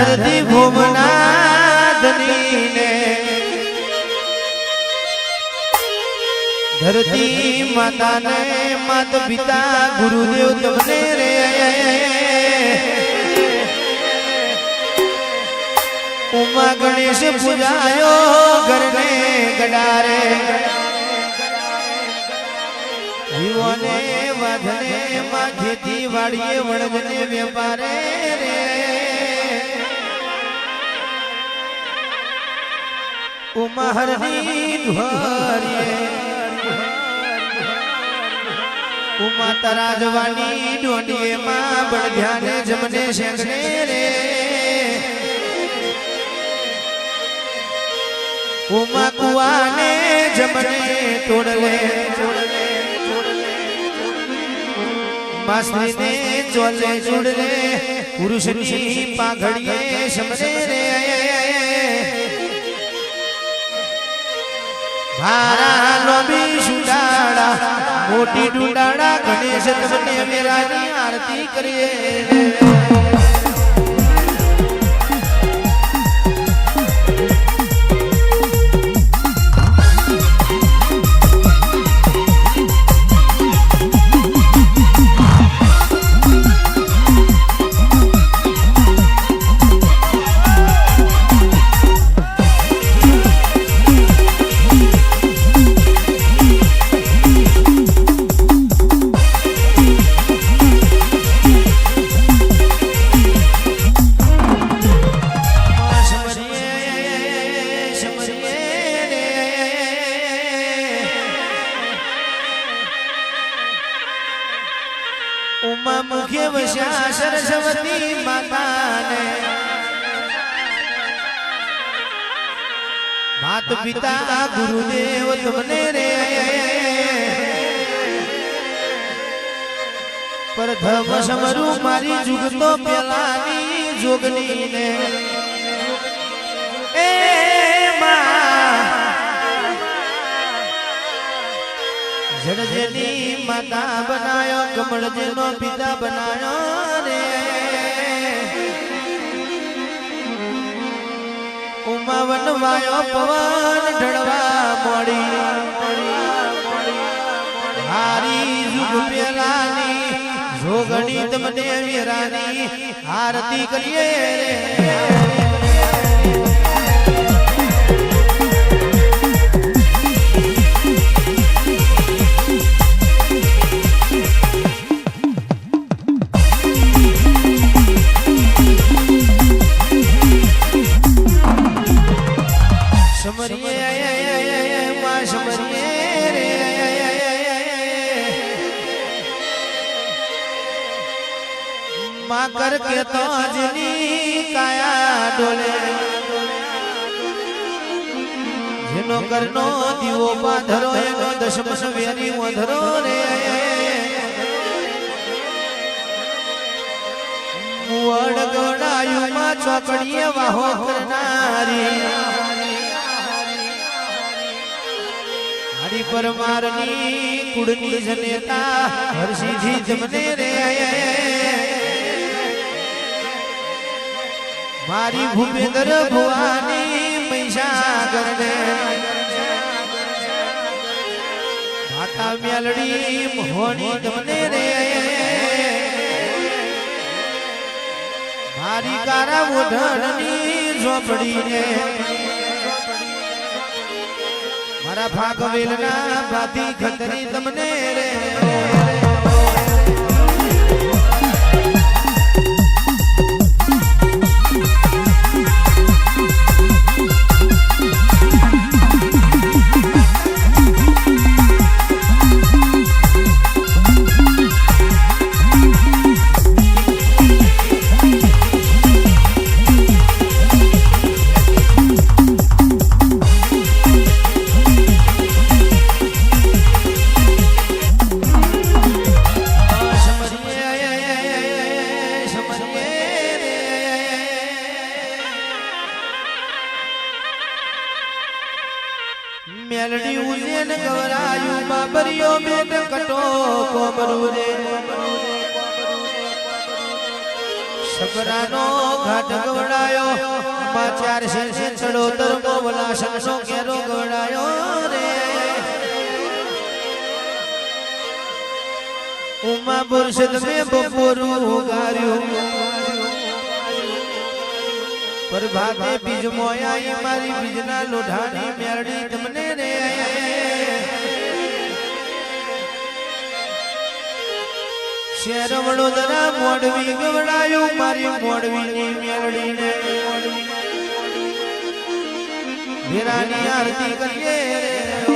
ધરતી ભુવનાથની ધરતી માતાને માત પિતા ગુરુદેવ તમને રે. ઉમા ગણેશ પૂજાયો ઘરને ગડારે. જીવોને વાધને માથેથી વાડીએ વણજને વેપારે રે. ઉમા હરની ધ્વરીએ ઉમા તરાજવાની ડોડીએ માં બળધ્યાને જમને શેખને રે ઉમા કુવાને જમને તોડલે માસને ચોલે જોડલે પુરુષની પાઘડીએ શમને રે ભારા લોબી સુડાડા મોટી ડુડાડા ગણેશ તમને મેરાની આરતી કરીએ. જોગની ને એ જડજની માતા બનાયો, કમળજનો પિતા બનાયો રે. ઉમા વનવાયો, પવન ઢળવા મોડી. હારી જુગ પેલાની જોગણી તમને વીરાની આરતી કરીએ રે. કરનો દીવો બાંધરો એનો દશમ સવેરી વધરો રે. મુવડ ગોડાયું માં ચોકડીએ વાહો કરનારી. હરી પરમારની કુળની જનેતા હરસિદ્ધિ જમને રે. મારી ભૂપેન્દ્ર ભુવાની મહિષાગર ને માતા મેલડી મોહની તમને રે. મારી કારા ઓઢણની ઝોપડી ને મારા ભાગવેલના ભાતી ખતરી તમને રે. પ્રભાતે બીજ મોયાઈ મારી બીજના લોઢાની મેરડી તમને રે શેર વડોદરા મોડવી ગવડાયું, મારી મોડવીની મેલડીને વીરાની આરતી કરીએ.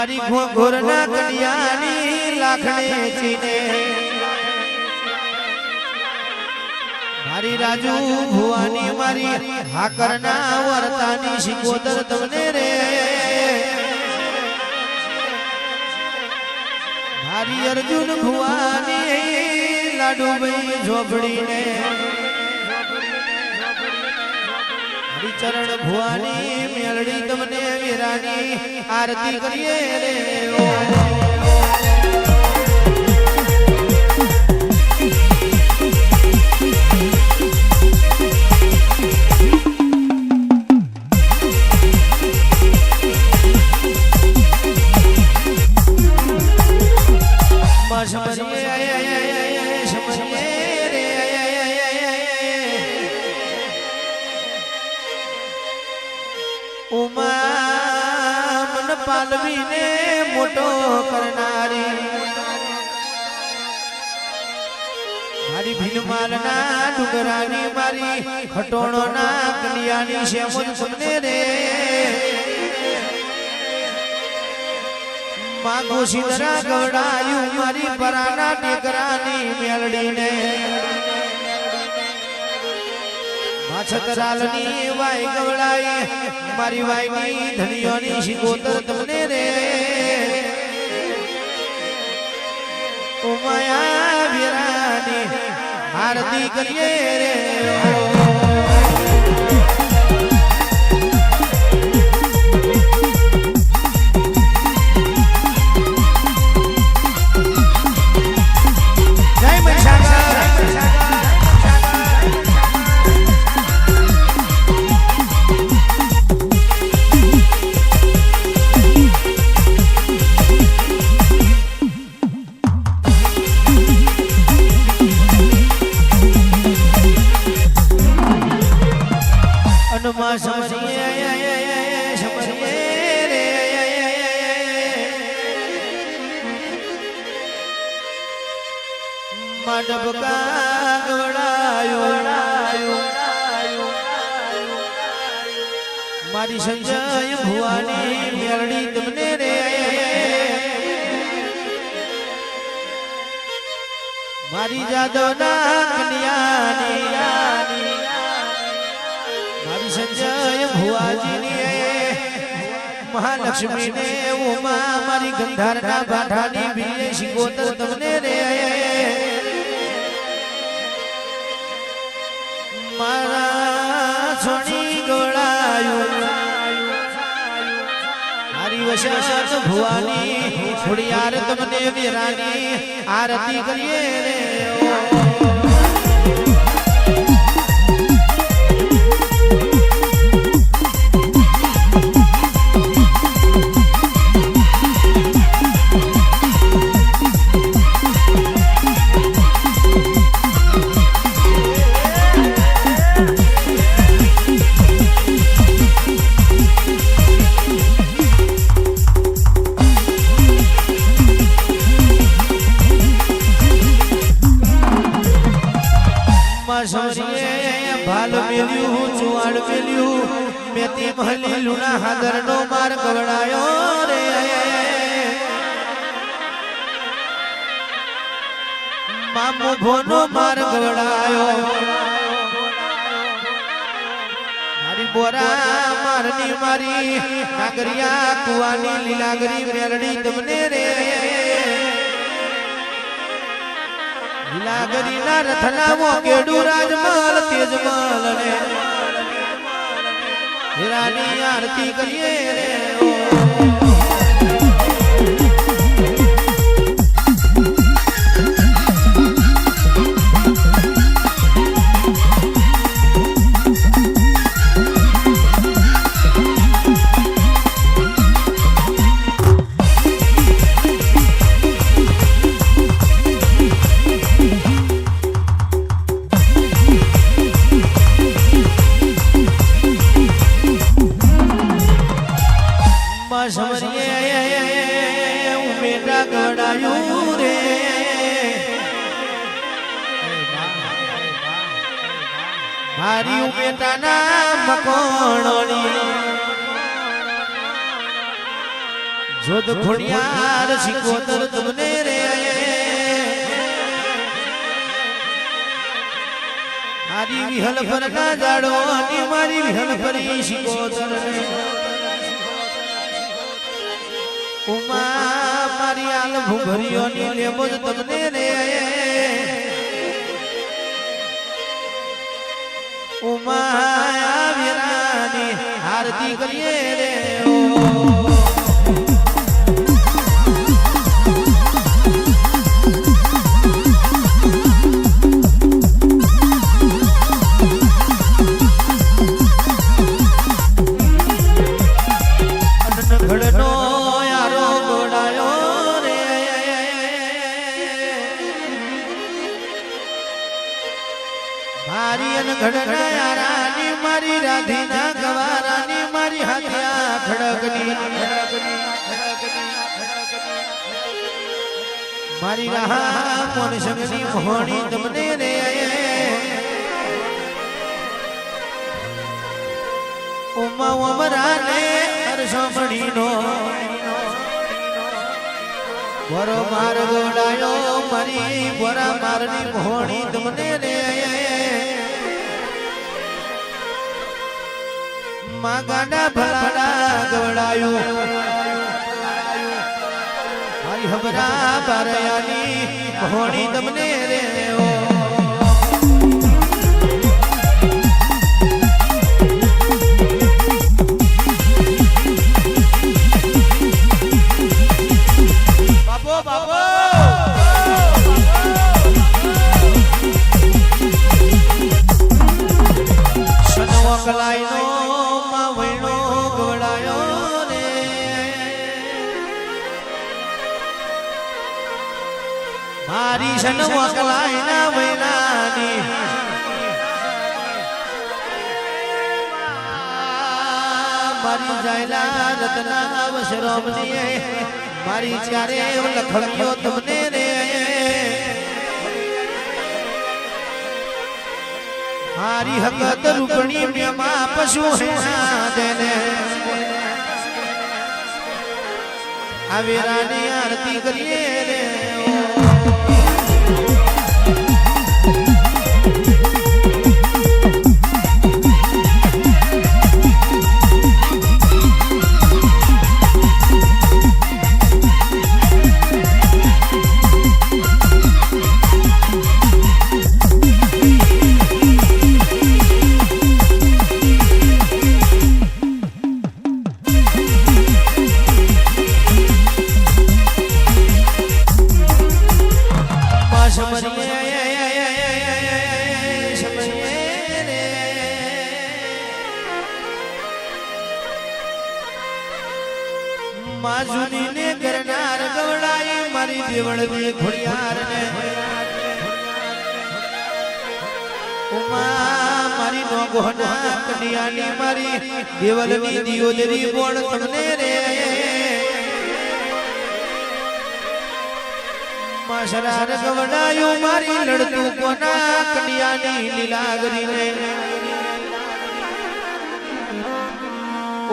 મારી ઘોઘોરના કડિયાની લાખણે છીને. મારી રાજુ ભુવાની મારી હાકરના વર્તાની શિકોતર તમને રે. મારી અર્જુન ભુવાની લાડુભાઈ ઝોપડીને. હરિચરણ ભુવાની મેલડી તમને વીરાની આરતી કરીએ રે. પાલવીને મોટો કરનારી. મારી ભીલમાલના ડુગરાની મારી ખટોણોના કલિયાની છે તમને રે. માગો સિંદરા ગવડાયું મારી પરાના ટેકરાની મેલડીને માછતરાલની વાય ગવડાય મારી વાયની ધણીઓની શિકોતર તમને ઉમાયા વિરાની હાર્દિક રે જય સંજય ભુવાજીની મહાલક્ષ્મી ને ઉમા મારી ગંધારના બાઠાની બીજે શિકોતર તમને રે. મારા સોની ગોળાયું. મારી વશાસત ભુવાની ખોડિયાર તમને વીરાની આરતી કરીએ રે. લુણા હાદરનો માર ગવડાયો રે. મામો ભોનો માર ગવડાયો મારી બોરા મારની મારી નાગરિયા કુવાની લીલાગરી મેલડી તમને રે. લીલાગરી ના રથનામો કેડુ રાજમાલ તેજમાલ ને હીરાની આરતી કરીએ રે ઓ. મારી ઉમેટાના મકોણોની જોત ખોડિયાર શીખોતર તમને રે મારી વિહલ ના જાડો અને મારી વિહલ ફરી શીખોતર ઉમા મારી આલ ભૂભરીઓની લેમો જ તમને રે ઉમા વિરાની હારતી કરીએ રે. ઓ સંગની મોહણી તમને રે ઉમા ઉમરાને હર્ષમણીનો વરો માર ગોડાયો મરી, વરા મારની મોહણી તમને રે માં ગાડા ભલાડા ગવડાયું મારી હબરા બારયાની મોહણી તમને મારી સનવો કલાઈના વૈણાની મારી જાયલા રતના વશરોમની મારી ચારે લખણીઓ તમને રે. મારી હકત રૂપણી મેમાં પશુ હેણા દેને આરતી કરીએ રે. કોના લીલાગરી ને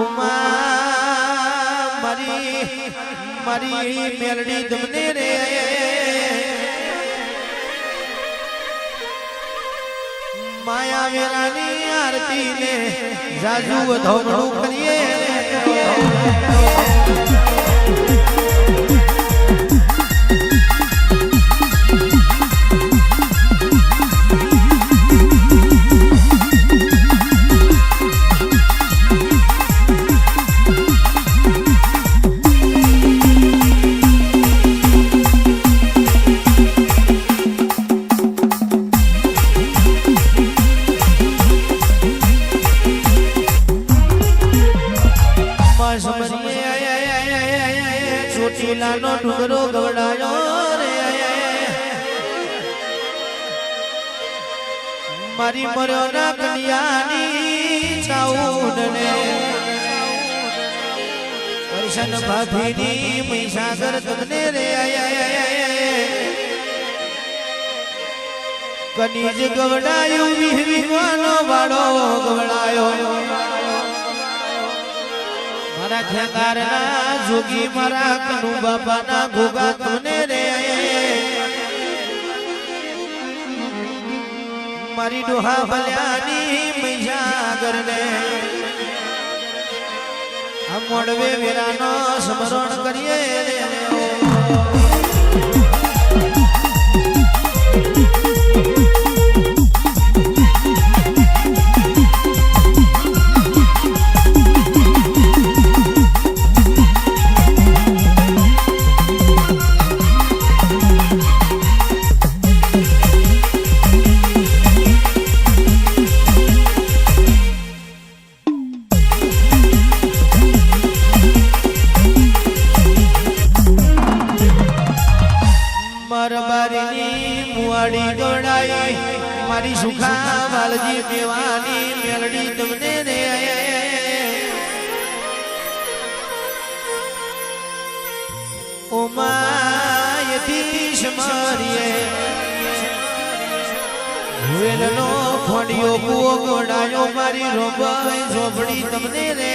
ઉમા, મારી મારી મેલડી તમને રે. માયા વેરાની આરતી ને જાજુ ધોમણું કરીએ. ચોટીલાનો ડુંગરો ગવડાયો રે મારી મર્યો ના કન્યાની ચાઉડ ને. કરશન ભાભીની મહીસાગર તમને રે કનીજ ગવડાયું વિહ વિહવાનો વાળો ગવડાયો. મારા ખેંગારના જોગી મારા કનુ બાપાના ગોગા તને રે. મારી ડોહા ભલ્યાની મૈયાગર ને આ મોડવે વેરાનો સ્મરણ કરીએ. રે મરબારીની મારી સુખા વાલજી મેવાની મેલડી તમને રે ઓમાયતીશ મારીએ વેલનો ખોડિયો કુવો ગોડાયો મારી રોબાઈ ઝોપડી તમને રે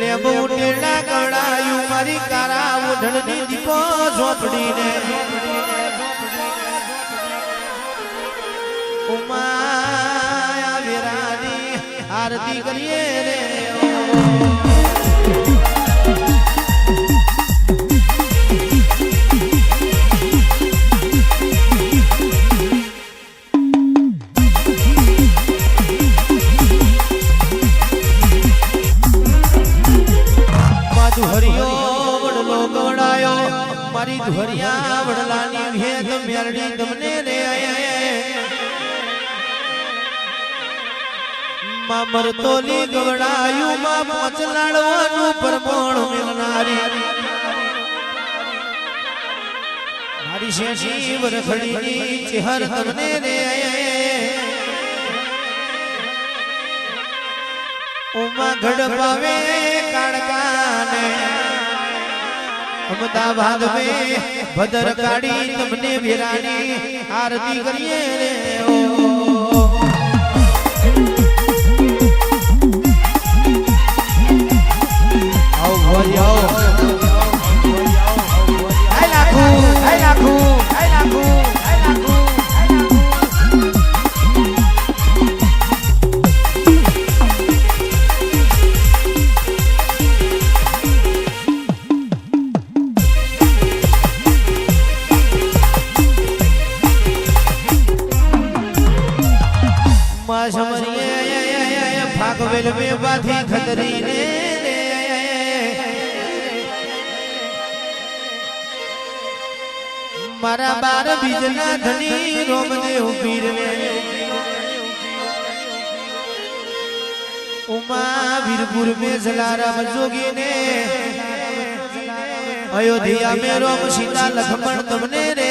લેબુ ટેલા ગળાયું મારી કારા ઓઢણની દીપો ઉમાયા વેરાની આરતી કરીએ રે. વરખડીની ચેહર તમને રે. ઉમા ગઢ પાવે કાળકાને. અમદાવાદ મે ભદર કાઢી તમને વિરાની આરતી કરીએ રે. ઓ આવો ભોરી બાથી ખતરી ને મારા બાર બીજના ધણી રોમદેવ પીર ને ઉમા વીરપુર મે જલારામ જોગીને. અયોધ્યા મે રોમ સીતા લખમણ તમને રે.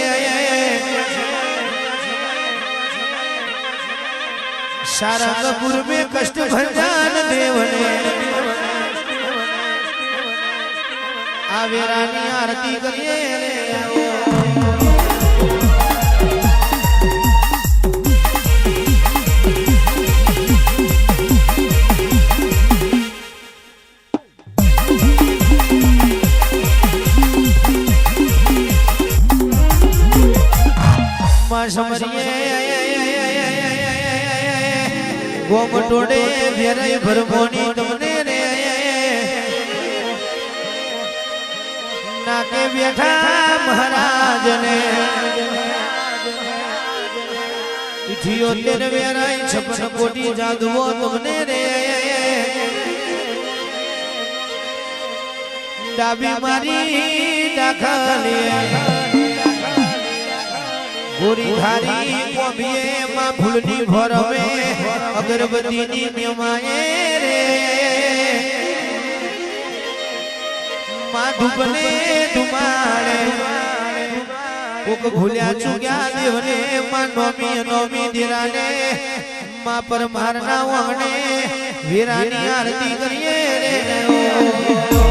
સારંગપુર મે કષ્ટ ભંજાન દેવને. આવે રાની આરતી કરીએ રે સમરીએ ગોમ ટોડે વેરાઈ ભરમોની તમને રે નાકે બેઠા મહારાજને ઇઠિયોતેર વેરાઈ છપ્પન કોટી જાદુઓ તમને રે ડાબી મારી દાખલી ગોરી ધારી કોબીએ માં ફૂલની ભરમે અગરબત્તીની નિમાએ રે. માં ધૂપને ધુમાડે કોક ભૂલ્યા ચૂક્યા દેવને માં નોમી નોમી દીરાને. માં પરમારના વાંગણે વીરાની આરતી કરીએ રે.